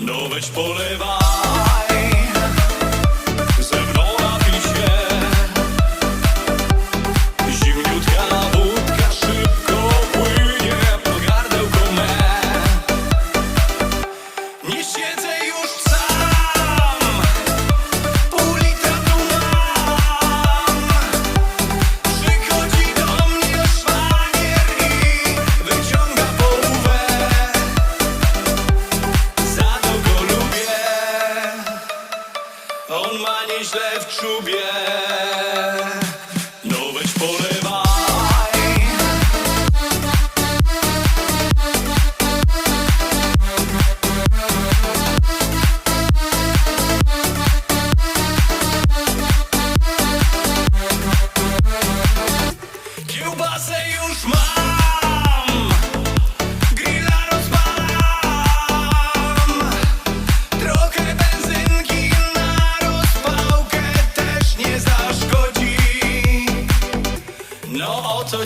No weź polewaj. On ma nieźle w czubie. No weź polewaj Kiełbasę już ma No auto